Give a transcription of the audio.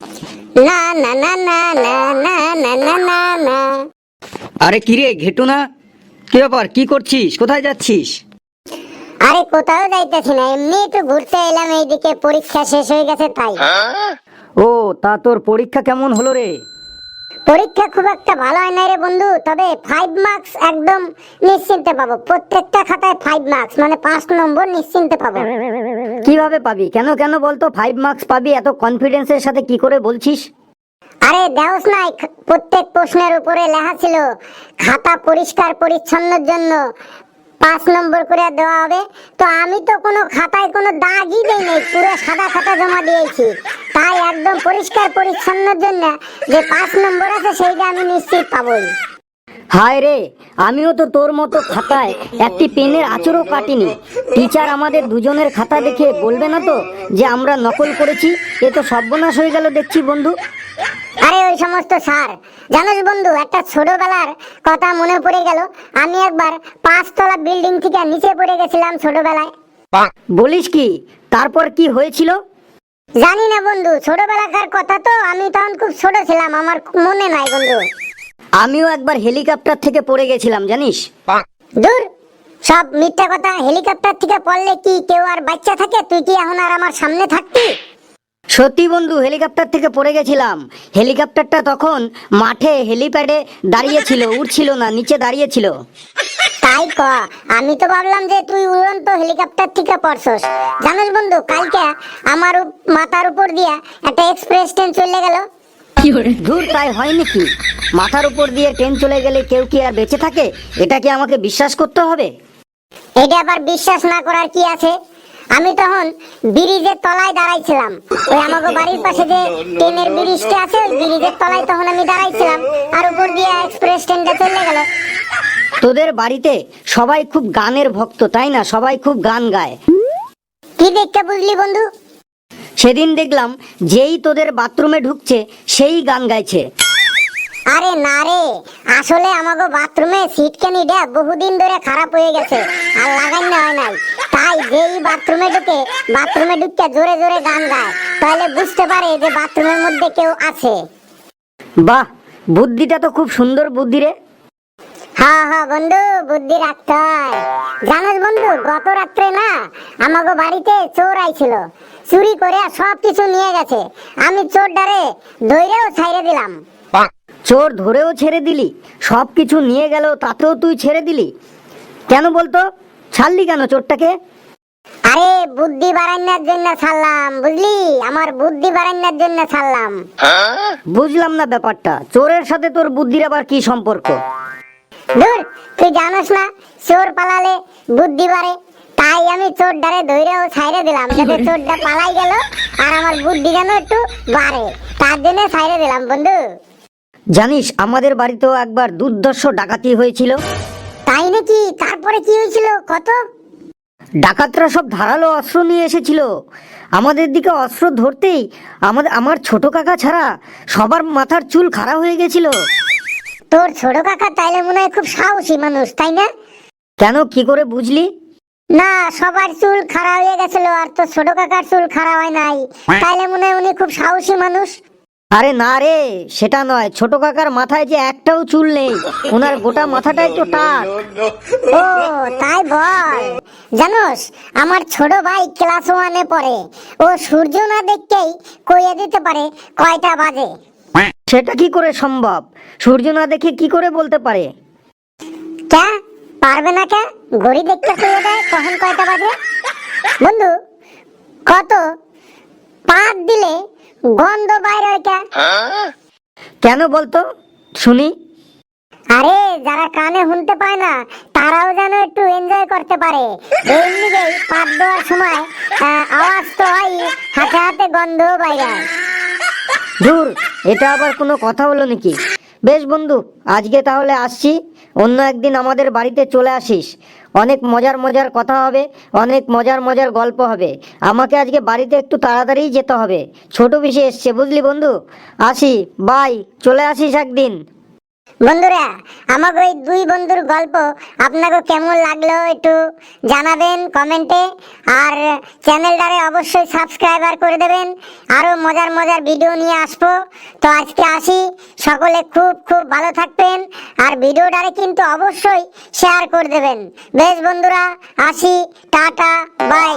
না না না না না না না না না না। আরে কিরে ঘেটু না? কি ব্যাপার কি করছিস? কোথায় যাচ্ছিস? আরে কোথাও যাইতেছি না এমনি একটু ঘুরতে এলাম এইদিকে পরীক্ষা শেষ হয়ে গেছে তাই। ও তা তোর পরীক্ষা কেমন হলো রে? পরীক্ষা খুব একটা ভালো হয় না রে বন্ধু তবে ফাইভ মার্কস একদম নিশ্চিন্তে পাবো। প্রত্যেকটা খাতায় ফাইভ মার্কস মানে পাঁচ নম্বর নিশ্চিন্তে পাবো। কীভাবে পাবি? কেন কেন বলতো ফাইভ মার্কস পাবি? এত কনফিডেন্সের সাথে কি করে বলছিস? আরে দেওস নাই প্রত্যেক প্রশ্নের উপরে লেখা ছিল খাতা পরিষ্কার পরিচ্ছন্নের জন্য পাঁচ নম্বর করে দেওয়া হবে। তো আমি তো কোনো খাতায় কোনো দাগই দেই নাই, পুরো সাদা খাতা জমা দিয়েছি। তাই একদম পরিষ্কার পরিচ্ছন্নের জন্য যে পাঁচ নম্বর আছে সেইটা আমি নিশ্চিত পাবোই। হায় রে, আমিও তো তোর মতো খাতায় একটি পেনের আচরও কাটিনি। টিচার আমাদের দুজনের খাতা দেখে বলবে না তো যে আমরা নকল করেছি? এ তো সর্বনাশ হয়ে গেল দেখছি বন্ধু। আরে ওই সমস্ত স্যার। জানোস বন্ধু একটা ছোটবেলার কথা মনে পড়ে গেল। আমি একবার পাঁচতলা বিল্ডিং থেকে নিচে পড়ে গেছিলাম ছোটবেলায়। বলিস কি? তারপর কি হয়েছিল? জানি না বন্ধু ছোটবেলাকার কথা তো আমি তখন খুব ছোট ছিলাম আমার মনে নাই বন্ধু। আমিও একবার হেলিকপ্টার থেকে পড়ে গেছিলাম জানিস? দূর সব মিথ্যা কথা হেলিকপ্টার থেকে পড়লে কি কেউ আর বাচ্চা থাকে? তুই কি এখন আর আমার সামনে থাকতি? সত্যি বন্ধু হেলিকপ্টার থেকে পড়ে গেছিলাম। হেলিকপ্টারটা তখন মাঠে হেলিপ্যাডে দাঁড়িয়েছিল উঠছিল না নিচে দাঁড়িয়েছিল। তাই ক আমি তো ভাবলাম যে তুই উড়ন্ত হেলিকপ্টার থেকে পড়ছস। জানিস বন্ধু কালকে আমার মাথার উপর দিয়া একটা এক্সপ্রেস ট্রেন চলে গেল। দূর তাই হয় নাকি মাথার উপর দিয়ে ট্রেন চলে গেলে কেউ কি আর বেঁচে থাকে? এটা কি আমাকে বিশ্বাস করতে হবে? এটা আবার বিশ্বাস না করার কি আছে? আমি তখন ব্রিজের তলায় দাঁড়াইছিলাম। ওই আমাকে বাড়ির পাশে যে ট্রেনের ব্রিজটা আছে ওই ব্রিজের তলায় তখন আমি দাঁড়াইছিলাম আর উপর দিয়ে এক্সপ্রেস ট্রেনটা চলে গেল। তোদের বাড়িতে সবাই খুব গানের ভক্ত তাই না? সবাই খুব গান গায়। কি দেখতে বুঝলি বন্ধু? সেদিন দেখলাম যেই তোদের বাথরুমে ঢুকছে সেই গান গাইছে। আরে না রে আসলে আমাকে বাথরুমে সিট কেনিটা বহুদিন ধরে খারাপ হয়ে গেছে আর লাগাই না হয় নাই। তাই যেই বাথরুমে ঢুকে বাথরুমে ঢুকে জোরে জোরে গান গায় তাহলে বুঝতে পারে যে বাথরুমের মধ্যে কেউ আছে। বাহ বুদ্ধিটা তো খুব সুন্দর বুদ্ধি রে। হ্যাঁ হ্যাঁ বন্ধু বুদ্ধি রাখতে হয়। জানোস বন্ধু গত রাত্রে না আমাকে বাড়িতে চোর আইছিল। চুরি করে সব কিছু নিয়ে গেছে। আমি চোর ডারে দইরেও ছাইরে দিলাম। চোর ধরেও ছেড়ে দিলি সব কিছু নিয়ে গেল তাতেও তুই ছেড়ে দিলি। কেন বলতো? ছাড়লি কেন চোরটাকে? আরে বুদ্ধি বাড়ানোর জন্য ছাড়লাম বুঝলি? আমার বুদ্ধি বাড়ানোর জন্য ছাড়লাম। বুঝলাম না ব্যাপারটা চোরের সাথে তোর বুদ্ধির আবার কি সম্পর্ক? দূর তুই জানোস না চোর পালালে বুদ্ধি বাড়ে তাই আমি চোর ডারে ধইরেও ছাইরে দিলাম। যাতে চোরটা পালাই গেল আর আমার বুদ্ধি যেন একটু বাড়ে তার জন্য ছাইরে দিলাম বন্ধু। জানিস আমাদের বাড়িতেও একবার দুর্ধর্ষ ডাকাতি হয়েছিল। তাই নাকি? তারপরে কি হয়েছিল? কত? ডাকাতরা সব ধারালো অস্ত্র নিয়ে এসেছিল। আমাদের দিকে অস্ত্র ধরতেই আমাদের আমার ছোট কাকা ছাড়া সবার মাথার চুল খাড়া হয়ে গেছিল। তোর ছোট কাকা তাইলে মনে হয় খুব সাহসী মানুষ তাই না? কেন? কি করে বুঝলি? না সবার চুল খাড়া হয়ে গেছিল আর তোর ছোট কাকার চুল খাড়া হয় নাই। তাইলে মনে হয় উনি খুব সাহসী মানুষ। আরে না রে সেটা নয়। ছোট কাকার মাথায় যে একটাও চুল নেই। ওনার গোটা মাথাটাই তো টাক। ও তাই বল জানোস আমার ছোট ভাই ক্লাস ওয়ানে পড়ে। ও সূর্য না দেখতেই কইয়া দিতে পারে কয়টা বাজে। সেটা কি করে সম্ভব? সূর্য না দেখে কি করে বলতে পারে? কে পারবে না কে ঘড়ি দেখতে কইয়া দেয় কখন কয়টা বাজে? বন্ধু কত? পাত দিলে গন্ধ বাইরে কে কেন বলতো? শুনি। আরে যারা কানে শুনতে পায় না তারাও যেন একটু এনজয় করতে পারে। এমনিতেই পাত দেওয়ার সময় আওয়াজ তো হয় হাতে হাতে গন্ধও বাইরে। দূর এটা আবার কোনো কথা হলো নাকি? বেশ বন্ধু আজকে তাহলে আসছি। অন্য একদিন আমাদের বাড়িতে চলে আসিস। অনেক মজার মজার কথা হবে, অনেক মজার মজার গল্প হবে। আমাকে আজকে বাড়িতে একটু তাড়াতাড়ি যেতে হবে। ছোট পিসে এসছে, বুঝলি বন্ধু? আসি বাই চলে আসিস একদিন। বন্ধুরা, আমাকে ওই দুই বন্ধুর গল্প আপনাকে কেমন লাগল একটু জানাবেন কমেন্টে, আর চ্যানেলটারে অবশ্যই সাবস্ক্রাইবার করে দেবেন। আরও মজার মজার ভিডিও নিয়ে আসব। তো আজকে আসি সকলে খুব খুব ভালো থাকবেন আর ভিডিওটারে কিন্তু অবশ্যই শেয়ার করে দেবেন। বেশ বন্ধুরা, আসি, টাটা বাই